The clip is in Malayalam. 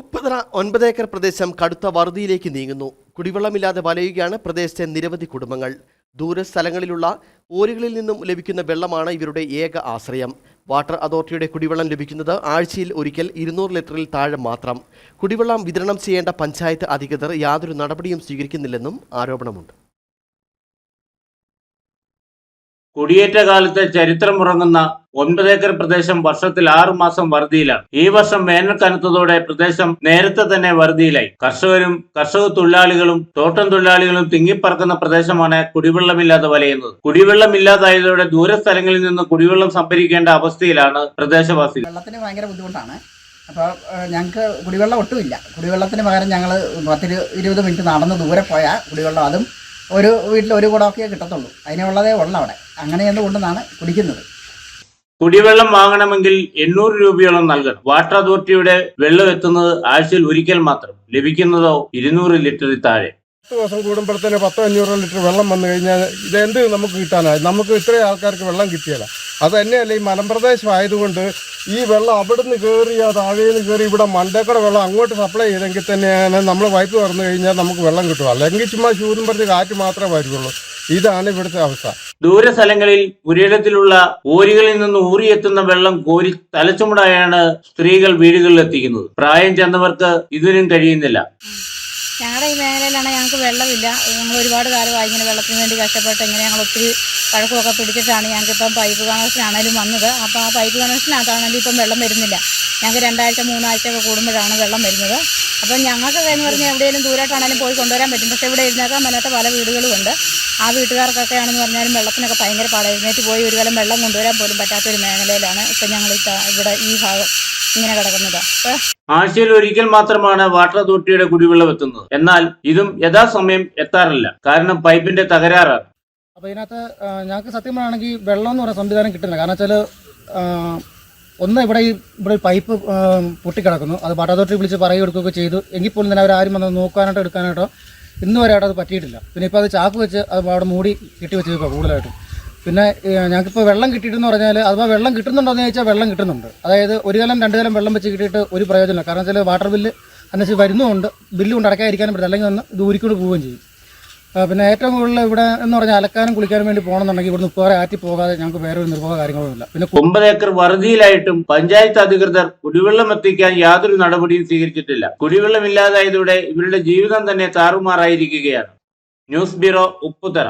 ഉപ്പുതറ ഒൻപത് ഏക്കർ പ്രദേശം കടുത്ത വറുതിയിലേക്ക് നീങ്ങുന്നു. കുടിവെള്ളമില്ലാതെ വലയുകയാണ് പ്രദേശത്തെ നിരവധി കുടുംബങ്ങൾ. ദൂര സ്ഥലങ്ങളിലുള്ള ഓരുകളിൽ നിന്നും ലഭിക്കുന്ന വെള്ളമാണ് ഇവരുടെ ഏക ആശ്രയം. വാട്ടർ അതോറിറ്റിയുടെ കുടിവെള്ളം ലഭിക്കുന്നത് ആഴ്ചയിൽ ഒരിക്കൽ ഇരുന്നൂറ് ലിറ്ററിൽ താഴെ മാത്രം. കുടിവെള്ളം വിതരണം ചെയ്യേണ്ട പഞ്ചായത്ത് അധികൃതർ യാതൊരു നടപടിയും സ്വീകരിക്കുന്നില്ലെന്നും ആരോപണമുണ്ട്. കുടിയേറ്റ കാലത്തെ ചരിത്രമുറങ്ങുന്ന ഒൻപത് ഏക്കർ പ്രദേശം വർഷത്തിൽ ആറു മാസം വറുതിയിലാണ്. ഈ വർഷം വേനൽ കനത്തതോടെ പ്രദേശം നേരത്തെ തന്നെ വറുതിയിലായി. കർഷകരും കർഷക തൊഴിലാളികളും തോട്ടം തൊഴിലാളികളും തിങ്ങിപ്പറക്കുന്ന പ്രദേശമാണ് കുടിവെള്ളമില്ലാതെ വലയുന്നത്. കുടിവെള്ളമില്ലാതായതോടെ ദൂരസ്ഥലങ്ങളിൽ നിന്ന് കുടിവെള്ളം സംഭരിക്കേണ്ട അവസ്ഥയിലാണ് പ്രദേശവാസികൾ. വെള്ളത്തിന് ഭയങ്കര ബുദ്ധിമുട്ടാണ്. അപ്പോൾ ഞങ്ങൾക്ക് കുടിവെള്ളം ഒട്ടുമില്ല. കുടിവെള്ളത്തിന് പകരം ഞങ്ങൾ പത്തിരു ഇരുപത് മിനിറ്റ് നടന്ന് ദൂരെ പോയാൽ കുടിവെള്ളം അതും ഒരു വീട്ടിൽ ഒരു കുടമൊക്കെ കിട്ടത്തുള്ളൂ. അതിനുള്ളതേ ഉള്ളൂ അവിടെ. അങ്ങനെ എന്തുകൊണ്ടെന്നാണ് കുടിക്കുന്നത്. കുടിവെള്ളം വാങ്ങണമെങ്കിൽ എണ്ണൂറ് രൂപയോളം നൽകണം. വാട്ടർ അതോറിറ്റിയുടെ വെള്ളം എത്തുന്നത് ആഴ്ചയിൽ ഒരിക്കൽ മാത്രം. ലഭിക്കുന്നതോ ഇരുന്നൂറ് ലിറ്ററിൽ താഴെ. പത്ത് ദിവസം കൂടുമ്പോഴത്തേന് പത്തോ അഞ്ഞൂറോ ലിറ്റർ വെള്ളം വന്നു കഴിഞ്ഞാൽ ഇതെന്ത് നമുക്ക് കിട്ടാനായി നമുക്ക് ഇത്രയും ആൾക്കാർക്ക് വെള്ളം കിട്ടിയല്ല അത് തന്നെയല്ല ഈ മലമ്പ്രദേശം ആയതുകൊണ്ട് ഈ വെള്ളം അവിടുന്ന് കയറി ആ താഴേന്ന് കയറി ഇവിടെ മണ്ടേക്കട വെള്ളം അങ്ങോട്ട് സപ്ലൈ ചെയ്തെങ്കിൽ തന്നെയാണ് നമ്മൾ പൈപ്പ് തുറന്നു കഴിഞ്ഞാൽ നമുക്ക് വെള്ളം കിട്ടും. അല്ലെങ്കിൽ ചുമ്മാ ശൂരും പറഞ്ഞ് കാറ്റ് മാത്രമേ വരുള്ളൂ. ഇതാണ് ഇവിടുത്തെ അവസ്ഥ. ദൂര സ്ഥലങ്ങളിൽ പുരയിടത്തിലുള്ള ഓരികളിൽ നിന്ന് ഊറിയെത്തുന്ന വെള്ളം കോരി തലച്ചുമടായാണ് സ്ത്രീകൾ വീടുകളിൽ എത്തിക്കുന്നത്. പ്രായം ചെന്നവർക്ക് ഇതിനും കഴിയുന്നില്ല. ഞങ്ങളുടെ ഈ മേഖലയിലാണെങ്കിൽ ഞങ്ങൾക്ക് വെള്ളമില്ല. ഞങ്ങൾ ഒരുപാട് കാലമായി ഇങ്ങനെ വെള്ളത്തിന് വേണ്ടി കഷ്ടപ്പെട്ട് ഇങ്ങനെ ഞങ്ങൾ ഒത്തിരി പഴക്കമൊക്കെ പിടിച്ചിട്ടാണ് ഞങ്ങൾക്കിപ്പം പൈപ്പ് കണക്ഷനാണേലും വന്നത്. അപ്പോൾ ആ പൈപ്പ് കണക്ഷനകത്താണെങ്കിലും ഇപ്പം വെള്ളം വരുന്നില്ല. ഞങ്ങൾക്ക് രണ്ടാഴ്ച മൂന്നാഴ്ച ഒക്കെ കൂടുമ്പോഴാണ് വെള്ളം വരുന്നത്. അപ്പം ഞങ്ങൾക്ക് എന്ന് പറഞ്ഞാൽ എവിടെയെങ്കിലും ദൂരമായിട്ടാണെങ്കിലും പോയി കൊണ്ടുവരാൻ പറ്റും. പക്ഷേ ഇവിടെ എഴുന്നേക്കാൻ പറ്റാത്ത പല വീടുകളുമുണ്ട്. ആ വീട്ടുകാർക്കൊക്കെ ആണെന്ന് പറഞ്ഞാലും വെള്ളത്തിനൊക്കെ ഭയങ്കര പാടാണ് പോയി ഒരു കാലം വെള്ളം കൊണ്ടുവരാൻ പോലും പറ്റാത്തൊരു മേഖലയിലാണ് ഇപ്പം ഞങ്ങൾ ഇവിടെ ഈ ഭാഗം. ഇങ്ങനെ കിടക്കുന്നത്. ആഴ്ചയിൽ ഒരിക്കൽ മാത്രമാണ് വാട്ടർ അതോറിറ്റിയുടെ കുടിവെള്ളം എത്തുന്നത്. എന്നാൽ ഇതും യഥാസമയം എത്താറില്ല. കാരണം പൈപ്പിന്റെ തകരാറാണ്. അപ്പൊ ഇതിനകത്ത് ഞങ്ങൾക്ക് സത്യം പറയുകയാണെങ്കിൽ വെള്ളം എന്ന് പറയുന്ന സംവിധാനം കിട്ടുന്നില്ല. കാരണം വെച്ചാൽ ഒന്ന് ഇവിടെ ഈ ഇവിടെ ഒരു പൈപ്പ് പൊട്ടിക്കിടക്കുന്നു. അത് വാട്ടർ അതോറിറ്റി വിളിച്ച് പറയുക എടുക്കുകയൊക്കെ ചെയ്തു. എങ്കിൽ പോലും തന്നെ അവരാരും വന്ന് നോക്കാനായിട്ടോ എടുക്കാനായിട്ടോ ഇന്നുവരെ അവിടെ അത് പറ്റിയിട്ടില്ല. പിന്നെ ഇപ്പോൾ അത് ചാക്ക് വെച്ച് അത് അവിടെ മൂടി കെട്ടി വെച്ചിരിക്കുക കൂടുതലായിട്ടും. പിന്നെ ഞങ്ങൾക്കിപ്പോൾ വെള്ളം കിട്ടിയിട്ടെന്ന് പറഞ്ഞാൽ അഥവാ വെള്ളം കിട്ടുന്നുണ്ടോ എന്ന് ചോദിച്ചാൽ വെള്ളം കിട്ടുന്നുണ്ട്. അതായത് ഒരു കാലം രണ്ട് കാലം വെള്ളം വെച്ച് കിട്ടിയിട്ട് ഒരു പ്രയോജനമില്ല. കാരണം വെച്ചാൽ വാട്ടർ ബില്ല് അനുസരിച്ച് വരുന്നുമുണ്ട്. ബില്ല് കൊണ്ട് അടയ്ക്കാതിരിക്കാനും പറ്റില്ല അല്ലെങ്കിൽ ഒന്ന് ദൂരിക്കൊണ്ട് പോവുകയും ചെയ്യും. പിന്നെ ഏറ്റവും കൂടുതൽ ഇവിടെ എന്ന് പറഞ്ഞാൽ അലക്കാനും കുളിക്കാനും വേണ്ടി പോകണമെന്നുണ്ടെങ്കിൽ ഇവിടുന്ന് വേറെ ആറ്റി പോകാതെ ഞങ്ങൾക്ക് വേറെ ഒരു നിർവാഹ കാര്യങ്ങളൊന്നുമില്ല. പിന്നെ ഒമ്പത് ഏക്കർ വറുതിയിലായിട്ടും പഞ്ചായത്ത് അധികൃതർ കുടിവെള്ളം എത്തിക്കാൻ യാതൊരു നടപടിയും സ്വീകരിച്ചിട്ടില്ല. കുടിവെള്ളം ഇല്ലാതായതോടെ ഇവരുടെ ജീവിതം തന്നെ താറുമാറായിരിക്കുകയാണ്. News bureau Upputhara.